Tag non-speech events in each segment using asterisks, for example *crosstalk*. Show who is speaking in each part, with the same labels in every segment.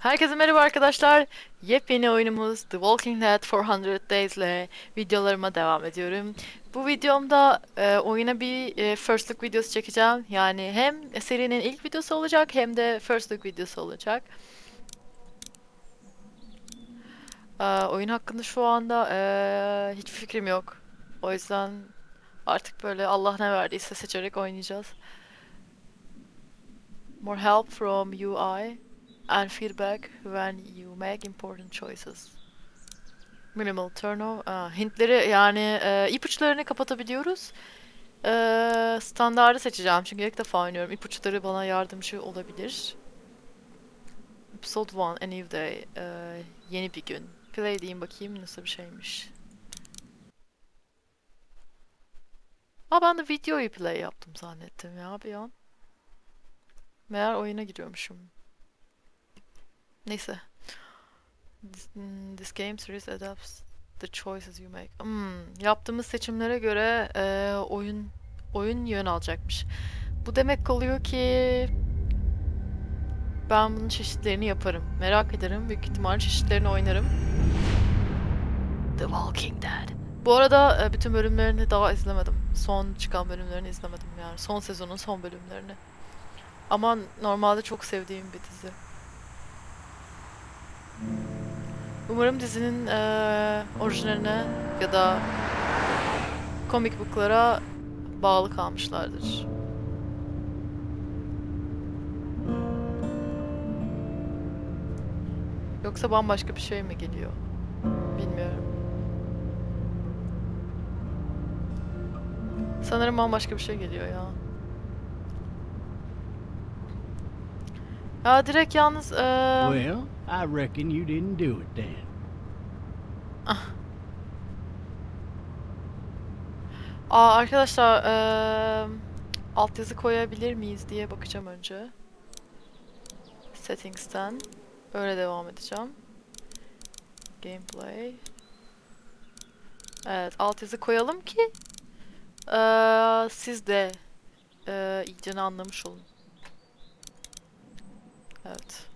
Speaker 1: Herkese merhaba arkadaşlar. Yepyeni oyunumuz The Walking Dead 400 Days ile videolarıma devam ediyorum. Bu videomda e, oyuna bir e, first look videosu çekeceğim. Yani hem serinin ilk videosu olacak hem de first look videosu olacak. E, oyun hakkında şu anda e, hiçbir fikrim yok. O yüzden artık böyle Allah ne verdiyse seçerek oynayacağız. More help from UI and feedback when you make important choices. Minimal turnover. Hintleri yani e, ipuçlarını kapatabiliyoruz. E, standardı seçeceğim çünkü ilk defa oynuyorum. İpuçları bana yardımcı olabilir. Episode 1, A New Day. E, yeni bir gün. Play diyeyim bakayım nasıl bir şeymiş. Aa ben de videoyu play yaptım zannettim ya bir an. Meğer oyuna giriyormuşum. Neyse. This, hmm, this game series adapts the choices you make. Hmm, yaptığımız seçimlere göre e, oyun oyun yön alacakmış. Bu demek oluyor ki ben bunun çeşitlerini yaparım. Merak ederim. Büyük ihtimal çeşitlerini oynarım. The Walking Dead. Bu arada e, bütün bölümlerini daha izlemedim. Son çıkan bölümlerini izlemedim yani. Son sezonun son bölümlerini. Ama normalde çok sevdiğim bir dizi. Umarım dizinin eee orijinaline ya da comic book'lara bağlı kalmışlardır. Yoksa bambaşka bir şey mi geliyor? Bilmiyorum. Sanırım bambaşka bir şey geliyor ya. Ya direkt yalnız eee
Speaker 2: Well, I reckon you didn't do it then.
Speaker 1: Aa arkadaşlar eee altyazı koyabilir miyiz diye bakacağım önce. Settings'ten öyle devam edeceğim. Gameplay. Evet altyazı koyalım ki eee, siz de eee iyicene anlamış olun. Evet.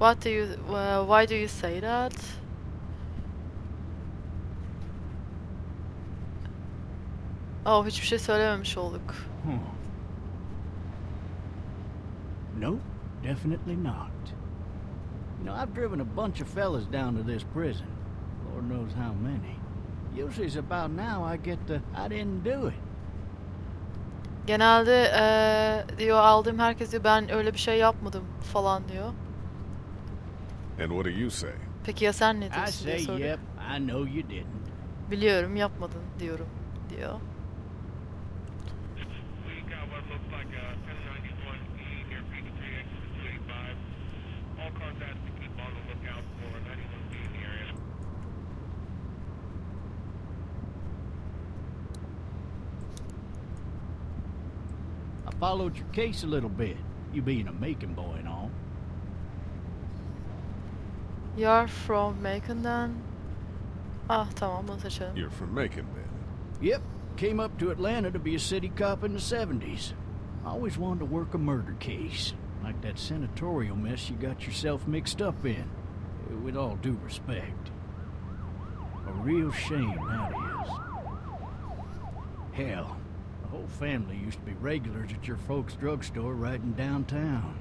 Speaker 1: What do you uh, why do you say that? Oh hiçbir şey söylememiş olduk.
Speaker 2: Hmm. Nope, definitely not. You know, I've driven a bunch of fellas down to this prison. Lord knows how many. Usually it's about now I get the I didn't do it.
Speaker 1: Genelde eee, diyor aldığım herkes diyor ben öyle bir şey yapmadım falan diyor.
Speaker 3: And what do you say?
Speaker 1: Peki ya sen ne
Speaker 2: I
Speaker 1: diyorsun diye
Speaker 2: say,
Speaker 1: soruyor.
Speaker 2: yep, I know you didn't.
Speaker 1: Biliyorum yapmadın diyorum diyor.
Speaker 4: We got what looks like a 1091E near Peachtree exit 285. All cars asked to keep on the lookout for 91B in the area.
Speaker 2: I followed your case a little bit, you being a Macon boy and all.
Speaker 1: You're from Macon'dan. Ah tamam bunu seçelim.
Speaker 3: You're from Macon, then.
Speaker 2: Yep, came up to Atlanta to be a city cop in the 70s. I Always wanted to work a murder case, like that senatorial mess you got yourself mixed up in. With all due respect. A real shame, that is. Hell, the whole family used to be regulars at your folks' drugstore right in downtown.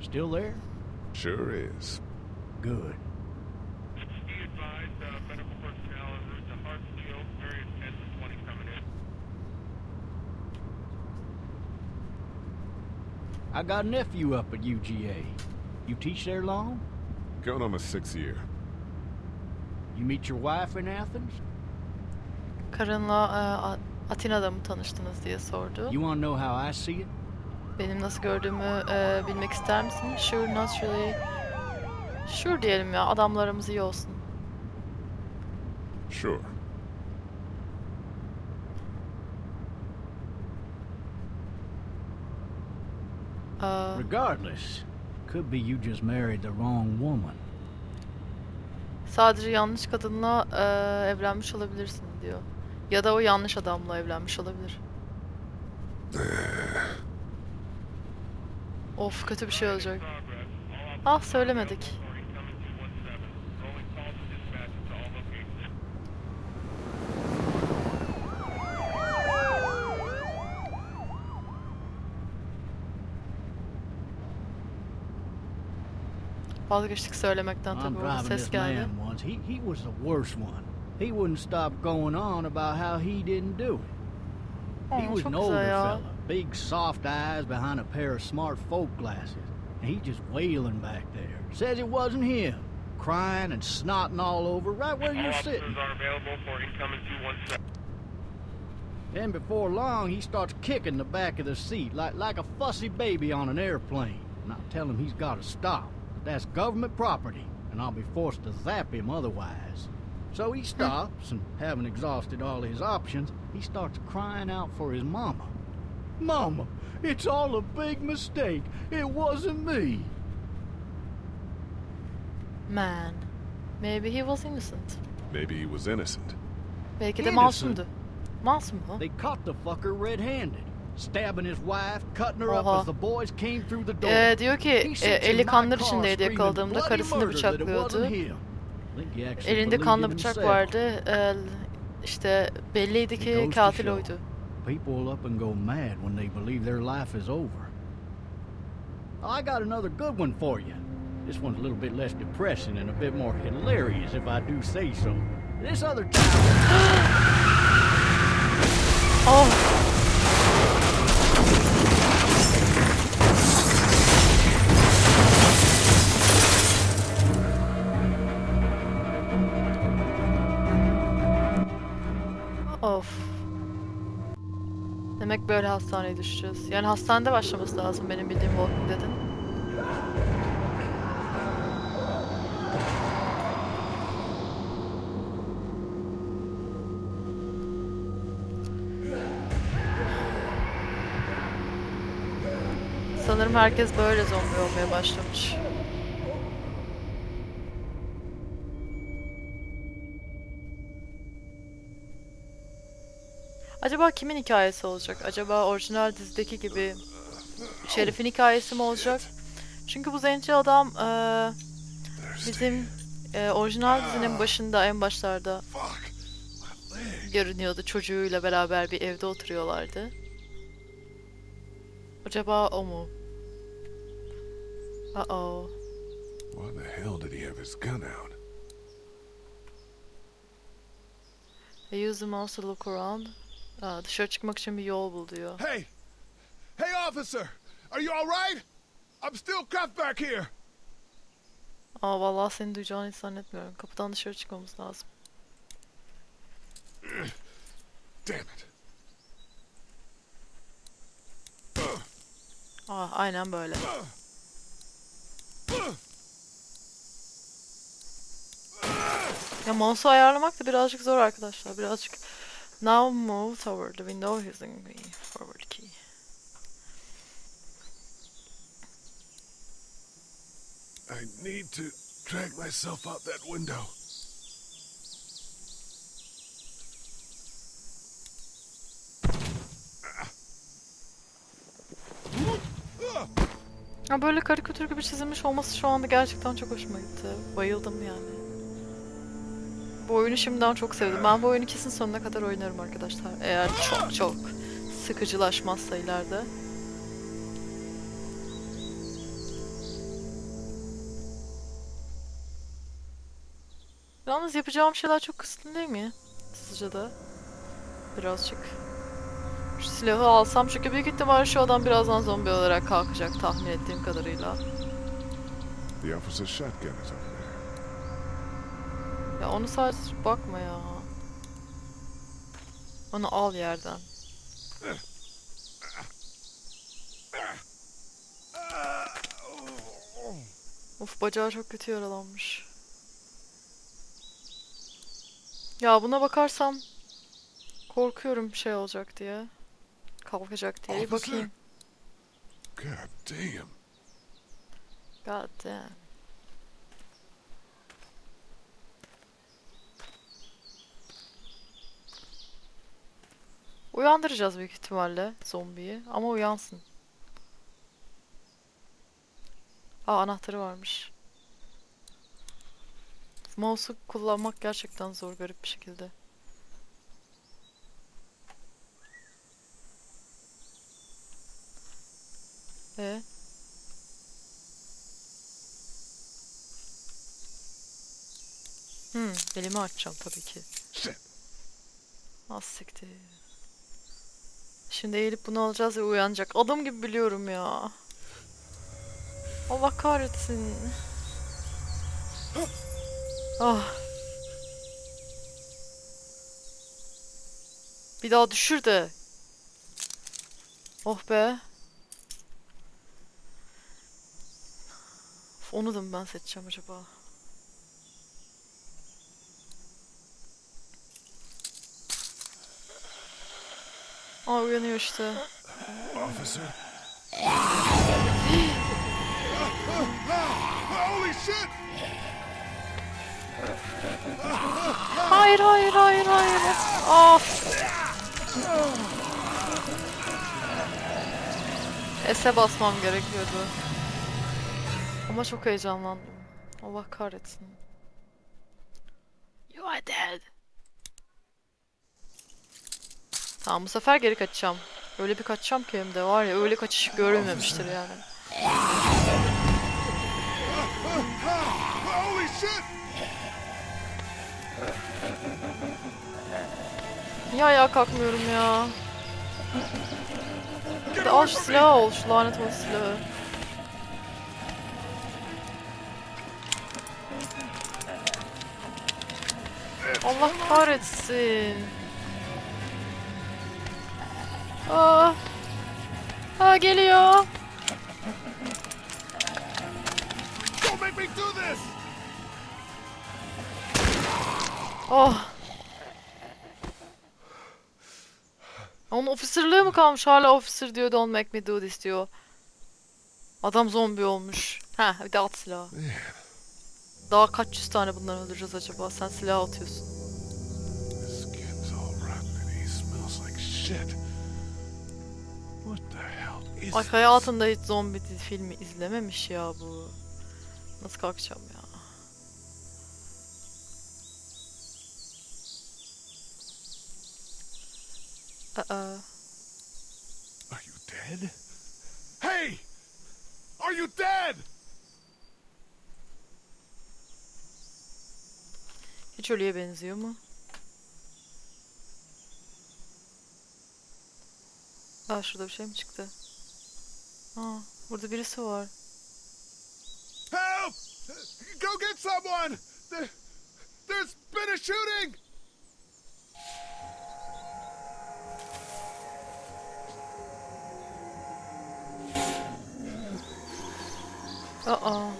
Speaker 2: Still there?
Speaker 3: Sure is.
Speaker 2: Good. I got a nephew up at UGA. You teach there long?
Speaker 3: Going on my sixth year.
Speaker 2: You meet your wife in Athens?
Speaker 1: Karınla e, Atina'da mı tanıştınız diye sordu.
Speaker 2: You want to know how I see it?
Speaker 1: Benim nasıl gördüğümü e, bilmek ister misin? Sure, not really. Sure diyelim ya. Adamlarımız iyi olsun.
Speaker 3: Sure.
Speaker 1: Aa,
Speaker 2: Regardless, could be you just married the wrong woman.
Speaker 1: sadece yanlış kadınla e, evlenmiş olabilirsin diyor. Ya da o yanlış adamla evlenmiş olabilir. Of kötü bir şey olacak. Ah söylemedik. Vazgeçtik söylemekten
Speaker 2: I'm
Speaker 1: tabii orada
Speaker 2: driving
Speaker 1: ses
Speaker 2: this
Speaker 1: geldi.
Speaker 2: once. He, he was the worst one. He wouldn't stop going on about how he didn't do it. He
Speaker 1: eh,
Speaker 2: was an older
Speaker 1: ya.
Speaker 2: fella, big soft eyes behind a pair of smart folk glasses. And he just wailing back there. Says it wasn't him. Crying and snotting all over right where
Speaker 4: All
Speaker 2: you're
Speaker 4: officers
Speaker 2: sitting.
Speaker 4: are available for incoming 217.
Speaker 2: Then before long, he starts kicking the back of the seat like, like a fussy baby on an airplane. And I tell him he's got to stop. That's government property, and I'll be forced to zap him otherwise. So he hmm. stops, and having exhausted all his options, he starts crying out for his mama. Mama, it's all a big mistake. It wasn't me.
Speaker 1: Man. Maybe he was innocent.
Speaker 3: Maybe he was innocent.
Speaker 1: Belki de
Speaker 2: Innocent?
Speaker 1: masumdu. Masum mu?
Speaker 2: They caught the fucker red-handed, stabbing his wife, cutting her up as the boys came through the door.
Speaker 1: Ee, diyor ki e, eli kanlar içindeydi yakaladığımda karısını bıçaklıyordu. Elinde kanlı bıçak vardı. Ee, işte belliydi ki katil oydu.
Speaker 2: People will up and go mad when they believe their life is over. I got another good one for you. This one's a little bit less depressing and a bit more hilarious if I do say so. This other time, *gasps*
Speaker 1: Oh! Demek böyle hastaneye düşeceğiz. Yani hastanede başlaması lazım benim bildiğim Walking Dead'in. Sanırım herkes böyle zombi olmaya başlamış. Acaba kimin hikayesi olacak? Acaba orijinal dizideki gibi Şerif'in hikayesi mi olacak? Çünkü bu zenci adam eee, bizim eee, orijinal dizinin başında en başlarda görünüyordu. Çocuğuyla beraber bir evde oturuyorlardı. Acaba o mu? Uh-oh.
Speaker 3: Why the hell did he have his gun out?
Speaker 1: I use the mouse to look around. Aa, dışarı çıkmak için bir yol bul diyor.
Speaker 5: Hey! Hey, officer! Are you all right? I'm still cuffed back here.
Speaker 1: Aa vallahi seni duyacağını hiç zannetmiyorum. Kapıdan dışarı çıkmamız lazım. *clears throat*
Speaker 3: Damn it.
Speaker 1: Aa aynen böyle. Ya mouse'u ayarlamak da birazcık zor arkadaşlar. Birazcık Now move toward the window using the forward key.
Speaker 3: I need to drag myself out that window.
Speaker 1: Ya böyle karikatür gibi çizilmiş olması şu anda gerçekten çok hoşuma gitti. Bayıldım yani. Bu oyunu şimdiden çok sevdim. Ben bu oyunu kesin sonuna kadar oynarım arkadaşlar. Eğer çok çok sıkıcılaşmazsa ileride. Yalnız yapacağım şeyler çok kısıtlı değil mi? Sizce de? Birazcık. Şu silahı alsam çünkü büyük ihtimal şu adam birazdan zombi olarak kalkacak tahmin ettiğim kadarıyla.
Speaker 3: The officer's shotgun is there.
Speaker 1: Ya onu sadece bakma ya. Onu al yerden. Of bacağı çok kötü yaralanmış. Ya buna bakarsam korkuyorum şey olacak diye. Kalkacak diye. Bir bakayım.
Speaker 3: God damn.
Speaker 1: God damn. Uyandıracağız büyük ihtimalle zombiyi ama uyansın. Aa anahtarı varmış. Mouse'u kullanmak gerçekten zor garip bir şekilde. E Hmm, elimi açacağım tabii ki. Az siktir. Şimdi eğilip bunu alacağız ve uyanacak. Adam gibi biliyorum ya. Allah kahretsin. Ah. Bir daha düşür de. Oh be. Onu da mı ben seçeceğim acaba? Aa uyanıyor işte.
Speaker 5: Officer. Holy shit!
Speaker 1: Hayır hayır hayır hayır. Of. S'e basmam gerekiyordu. Ama çok heyecanlandım. Allah kahretsin. You are dead. Tamam bu sefer geri kaçacağım. Öyle bir kaçacağım ki hem de var ya öyle kaçış görülmemiştir yani. Niye ayağa kalkmıyorum ya?
Speaker 5: Away
Speaker 1: al şu silahı ol, şu lanet olası silahı. Allah kahretsin. Aa. Aa geliyor.
Speaker 5: Don't make me do this!
Speaker 1: Oh. Onun ofisirliği mi kalmış? Hala ofisir diyor don't make me do this diyor. Adam zombi olmuş. Ha bir de at silahı. Daha kaç yüz tane bundan öldüreceğiz acaba? Sen silah atıyorsun. Ay hayatında hiç zombi filmi izlememiş ya bu. Nasıl kalkacağım ya? Aa.
Speaker 5: Are you dead? Hey! Are you dead?
Speaker 1: Hiç ölüye benziyor mu? Aa şurada bir şey mi çıktı? Aa burada birisi var.
Speaker 5: Help! Go get someone! There, there's been a shooting!
Speaker 1: Aa.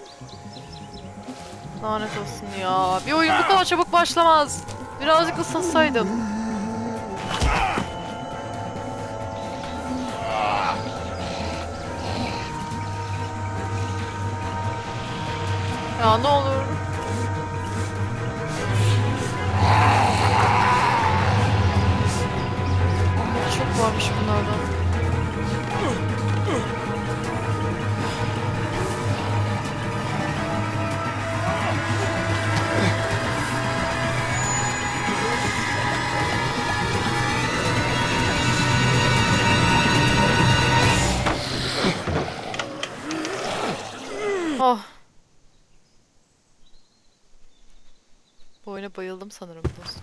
Speaker 1: Lanet olsun ya. Bir oyun bu kadar çabuk başlamaz. Birazcık ısınsaydım. Ya ne olur. Çok varmış bunlardan. Bayıldım sanırım dostum.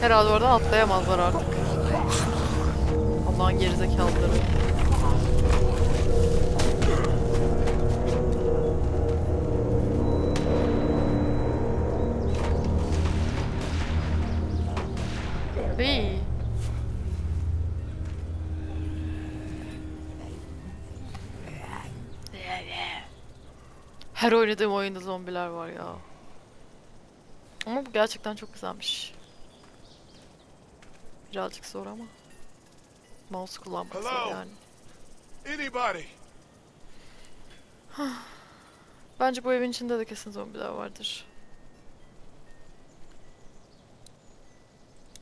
Speaker 1: Herhalde oradan atlayamazlar artık. Allah'ın gerizekalıları. İyi. Her oynadığım oyunda zombiler var ya. Ama bu gerçekten çok güzelmiş. Birazcık zor ama. Mouse kullanmak zor yani.
Speaker 5: Anybody?
Speaker 1: Bence bu evin içinde de kesin zombiler vardır.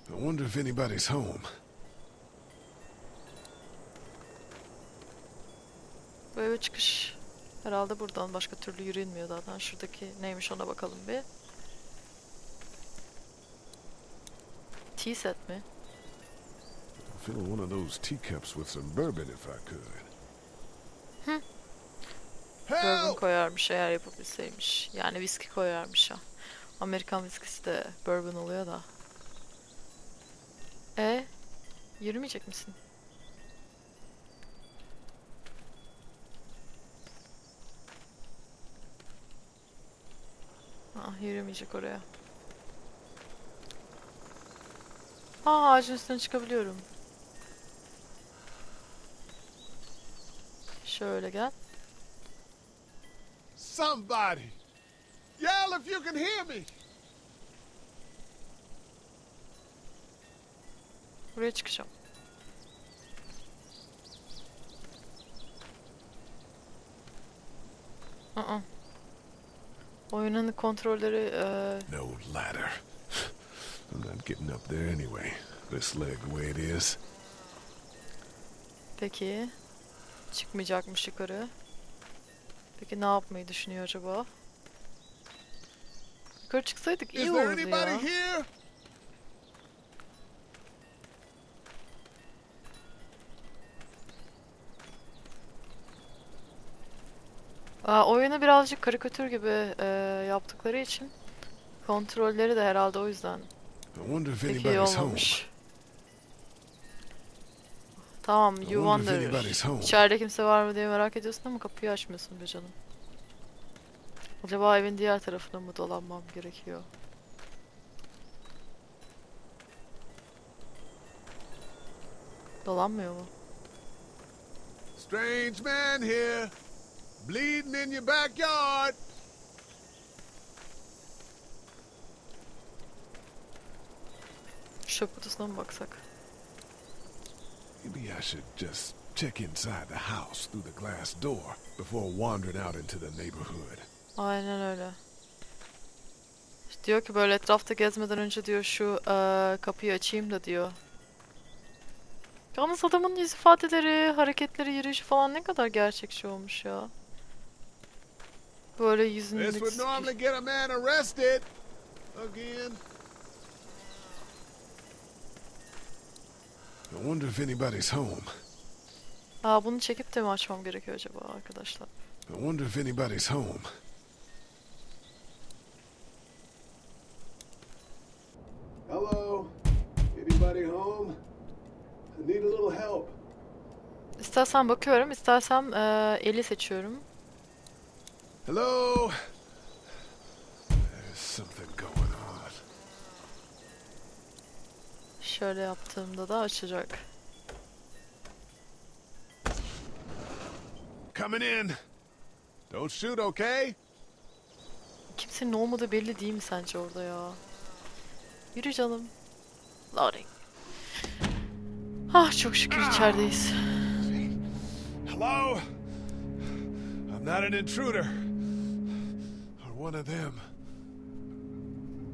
Speaker 5: I wonder if anybody's home.
Speaker 1: Bu eve çıkış herhalde buradan başka türlü yürünmüyor zaten. Şuradaki neymiş ona bakalım bir. Tea set mi?
Speaker 3: Fill one of those teacups with some bourbon if I could.
Speaker 1: Bourbon koyarmış eğer yapabilseymiş. Yani viski koyarmış ha. Amerikan viskisi de bourbon oluyor da. E yürümeyecek misin? Ah yürümeyecek oraya. Aa ağacın üstüne çıkabiliyorum. Şöyle gel.
Speaker 3: Somebody! Yell if you can hear me!
Speaker 1: Buraya çıkacağım. Aa. Oyunun kontrolleri eee,
Speaker 3: No ladder. I'm not getting up there anyway. This leg the way it is.
Speaker 1: peki çıkmayacakmış yukarı. Peki ne yapmayı düşünüyor acaba? Yukarı çıksaydık
Speaker 3: Is
Speaker 1: iyi
Speaker 3: there
Speaker 1: olurdu
Speaker 3: anybody
Speaker 1: ya. Aa, oyunu birazcık karikatür gibi eee, yaptıkları için kontrolleri de herhalde o yüzden pek iyi olmamış. Tamam, you
Speaker 3: wonder.
Speaker 1: İçeride kimse var mı diye merak ediyorsun ama kapıyı açmıyorsun be canım. Acaba evin diğer tarafına mı dolanmam gerekiyor? Dolanmıyor mu?
Speaker 3: Strange man here. Bleeding in your backyard.
Speaker 1: Kutusuna mı baksak?
Speaker 3: Maybe I should just check inside the house through the glass door before wandering out into the neighborhood.
Speaker 1: Aynen öyle. İşte diyor ki böyle etrafta gezmeden önce diyor şu eee, kapıyı açayım da diyor. Yalnız adamın yüz ifadeleri, hareketleri, yürüyüşü falan ne kadar gerçekçi olmuş ya. Böyle
Speaker 3: This
Speaker 1: yüzündeki...
Speaker 3: would normally get a man arrested. Again. I wonder if anybody's home.
Speaker 1: Aa bunu çekip de mi açmam gerekiyor acaba arkadaşlar?
Speaker 3: I wonder if anybody's home. Hello? Anybody home? I need a little help.
Speaker 1: İstersen bakıyorum, istersem eee, eli seçiyorum.
Speaker 3: Hello? There's something going on.
Speaker 1: Şöyle yaptığımda da açacak.
Speaker 3: Coming in. Don't shoot, okay?
Speaker 1: Kimsenin olmadığı belli değil mi sence orada ya? Yürü canım. Loading. Ah çok şükür içerideyiz.
Speaker 3: Hello? I'm not an intruder. One of them.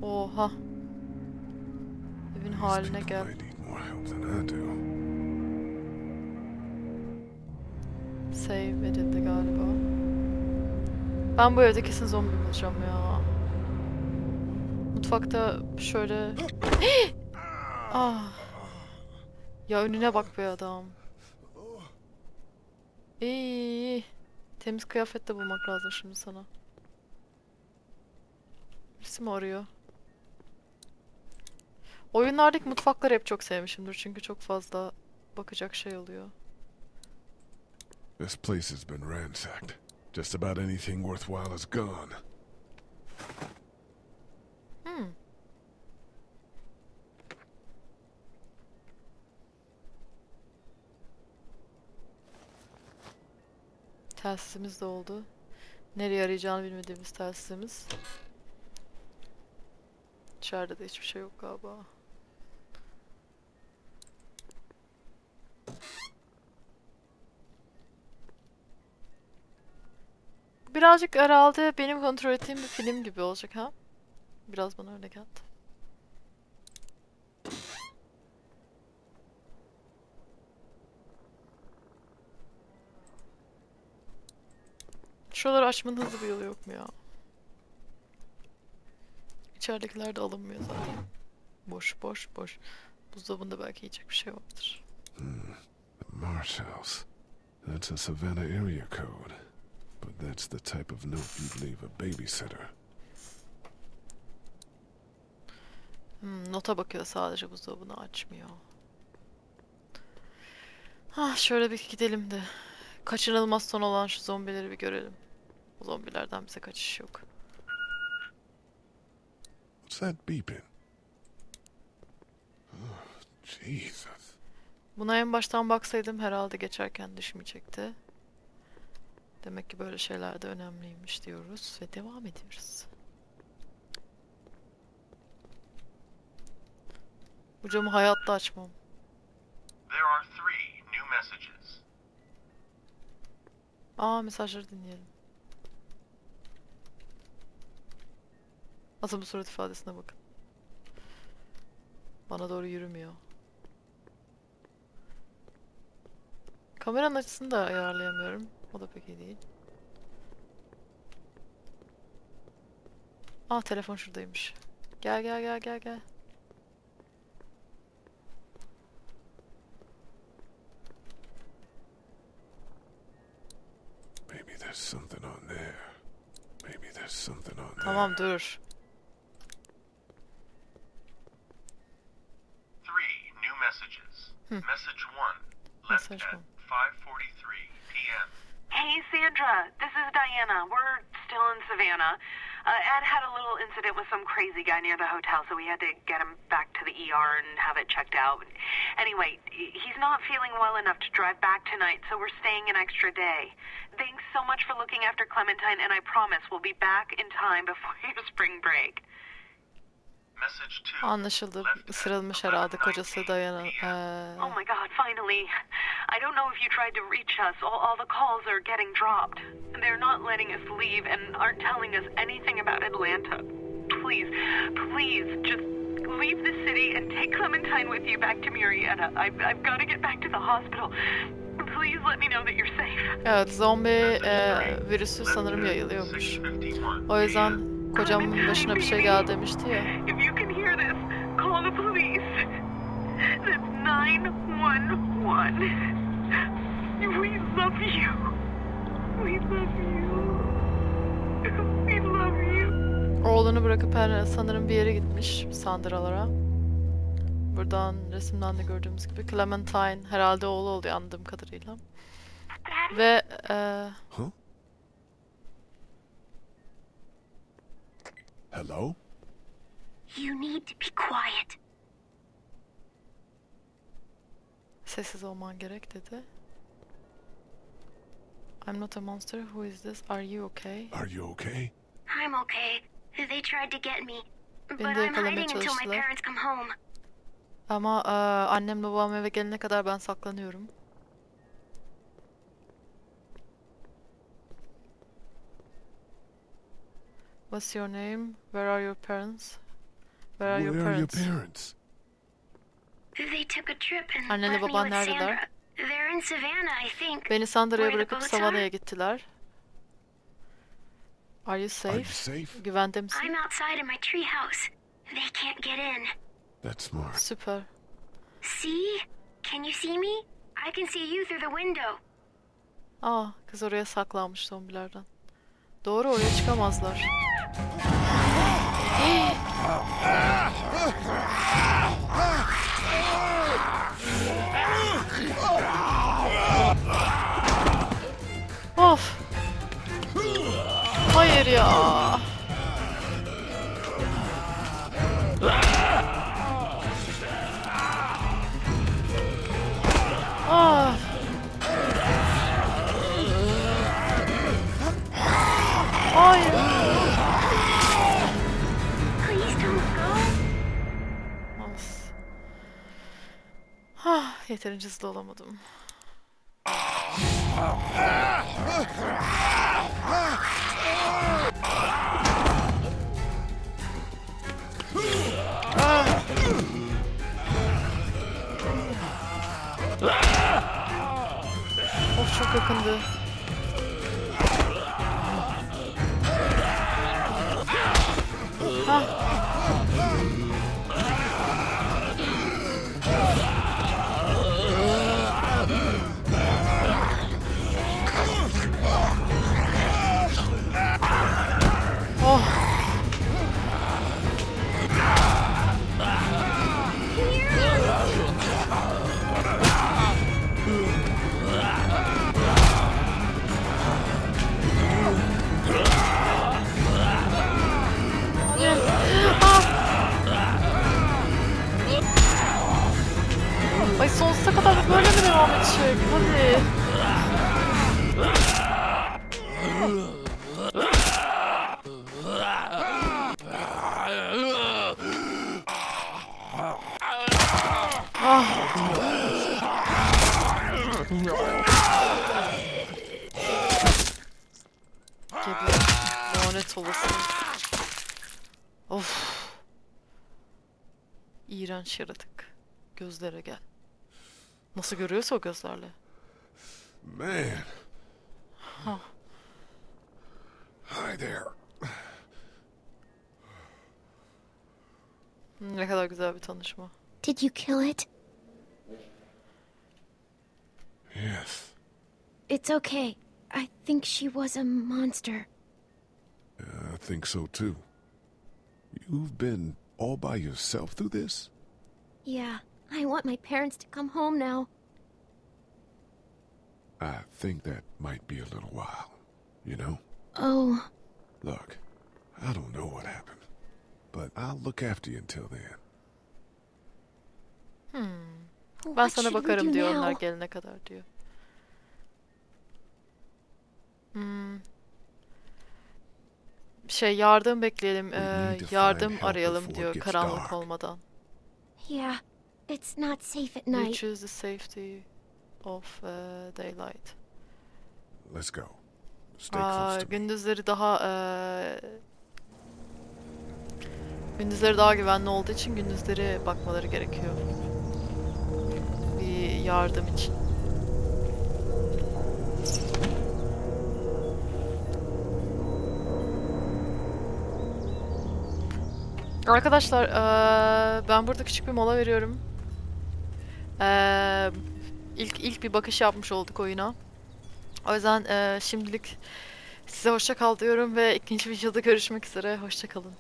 Speaker 1: Oha. Evin haline gel. Save edildi galiba. Ben bu evde kesin zombi bulacağım ya. Mutfakta şöyle... *gasps* ah. Ya önüne bak be adam. İyi. Temiz kıyafet de bulmak lazım şimdi sana. Birisi mi arıyor? Oyunlardaki mutfakları hep çok sevmişimdir çünkü çok fazla bakacak şey oluyor.
Speaker 3: This place has been ransacked. Just about anything worthwhile is gone.
Speaker 1: Hmm. Telsizimiz de oldu. Nereye arayacağını bilmediğimiz telsizimiz. İçeride de hiçbir şey yok galiba. Birazcık herhalde benim kontrol ettiğim bir film gibi olacak ha. Biraz bana öyle geldi. Şuraları açmanın hızlı bir yolu yok mu ya? İçeridekiler de alınmıyor zaten. Boş boş boş. Buzdolabında belki yiyecek bir şey vardır.
Speaker 3: Marsh House. That's a Savannah area code. But that's the type of note you'd leave a babysitter.
Speaker 1: Hmm, nota bakıyor sadece buzdolabını açmıyor. Ha şöyle bir gidelim de kaçınılmaz son olan şu zombileri bir görelim. O zombilerden bize kaçış yok.
Speaker 3: What's that beeping? Oh, Jesus.
Speaker 1: Buna en baştan baksaydım herhalde geçerken düşmeyecekti. Demek ki böyle şeyler de önemliymiş diyoruz ve devam ediyoruz. Bu camı hayatta açmam.
Speaker 6: There are three new messages.
Speaker 1: Aa mesajları dinleyelim. Asıl bu surat ifadesine bakın. Bana doğru yürümüyor. Kameranın açısını da ayarlayamıyorum. O da pek iyi değil. Aa telefon şuradaymış. Gel gel gel gel gel.
Speaker 3: Maybe there's something on there. Maybe there's something on there.
Speaker 1: Tamam dur. Hmm.
Speaker 6: Message one, left
Speaker 1: Message
Speaker 6: at 5:43 p.m.
Speaker 7: Hey, Sandra. This is Diana. We're still in Savannah. Uh, Ed had a little incident with some crazy guy near the hotel, so we had to get him back to the ER and have it checked out. Anyway, he's not feeling well enough to drive back tonight, so we're staying an extra day. Thanks so much for looking after Clementine, and I promise we'll be back in time *laughs* before your spring break.
Speaker 1: Anlaşıldı. Isırılmış herhalde
Speaker 6: 11:19
Speaker 1: kocası
Speaker 6: p.m.
Speaker 1: Ee,
Speaker 7: Oh my god, finally. I don't know if you tried to reach us. All, all the calls are getting dropped. They're not letting us leave and aren't telling us anything about Atlanta. Please, please, just leave the city and take Clementine with you back to Murrieta. I've, I've got to get back to the hospital. Please let me know that you're safe.
Speaker 1: Evet zombi e, virüsü sanırım yayılıyormuş.
Speaker 6: 6:51
Speaker 1: O yüzden. Kocamın başına bir şey geldi demişti ya.
Speaker 7: If you can hear this, call the police. That's 911. We love you. We love you. We love you.
Speaker 1: Oğlunu bırakıp her sanırım bir yere gitmiş Sandralara. Buradan resimden de gördüğümüz gibi Clementine herhalde oğlu oluyor anladığım kadarıyla. Ve e,
Speaker 3: Huh? Hello?
Speaker 8: You need to be quiet.
Speaker 1: sessiz olman gerek dedi. I'm not a monster. Who is this? Are you okay?
Speaker 3: Are you okay?
Speaker 8: I'm okay. They tried to get me. But
Speaker 1: Beni de
Speaker 8: I'm
Speaker 1: yakalamaya
Speaker 8: hiding until my
Speaker 1: çalıştılar.
Speaker 8: parents come home.
Speaker 1: Ama e, annemle babam eve gelene kadar ben saklanıyorum. What's your name? Where are your parents? Where are your parents?
Speaker 3: parents?
Speaker 8: They took a trip and
Speaker 1: Annenle
Speaker 8: left me
Speaker 1: baban
Speaker 8: with
Speaker 1: neredeler?
Speaker 8: Sandra. They're in Savannah, I think.
Speaker 1: Beni Sandra'ya bırakıp Savannah'ya
Speaker 8: are?
Speaker 1: gittiler. Are you
Speaker 3: Are you
Speaker 1: safe?
Speaker 3: safe?
Speaker 1: Güvende misin?
Speaker 8: I'm outside in my treehouse. They can't get in.
Speaker 3: That's smart.
Speaker 1: Süper.
Speaker 8: See? Can you see me? I can see you through the window.
Speaker 1: Aa, kız oraya saklanmış zombilerden. Doğru oraya çıkamazlar. Of. Hayır ya. Ah yeterince hızlı olamadım. Of çok yakındı. Ah İğrenç yaratık. Gözlere gel. Nasıl görüyorsa o gözlerle.
Speaker 3: Man. Hi there.
Speaker 1: Ne kadar güzel bir tanışma.
Speaker 8: Did you kill it?
Speaker 3: Yes.
Speaker 8: It's okay. I think she was a monster.
Speaker 3: I think so too. You've been all by yourself through this?
Speaker 8: Yeah, I want my parents to come home now.
Speaker 3: I think that might be a little while. You know?
Speaker 8: Oh,
Speaker 3: Look, I don't know what happened, but I'll look after you until then. Hmm.
Speaker 1: Ben
Speaker 8: what
Speaker 1: sana
Speaker 8: should we
Speaker 1: bakarım
Speaker 8: do
Speaker 1: diyor
Speaker 8: now?
Speaker 1: onlar gelene kadar diyor. Şey yardım bekleyelim,
Speaker 3: find
Speaker 1: yardım arayalım diyor karanlık
Speaker 3: dark.
Speaker 1: olmadan.
Speaker 8: Yeah, it's not safe at night.
Speaker 1: choose the safety of eee, daylight.
Speaker 3: Let's go. Stay
Speaker 1: Aa,
Speaker 3: close to me.
Speaker 1: gündüzleri daha eee, gündüzleri daha güvenli olduğu için gündüzleri bakmaları gerekiyor. Bir yardım için. Arkadaşlar eee, ben burada küçük bir mola veriyorum. Eee ilk ilk bir bakış yapmış olduk oyuna. O yüzden eee, şimdilik size hoşça kal diyorum ve ikinci videoda görüşmek üzere. Hoşça kalın.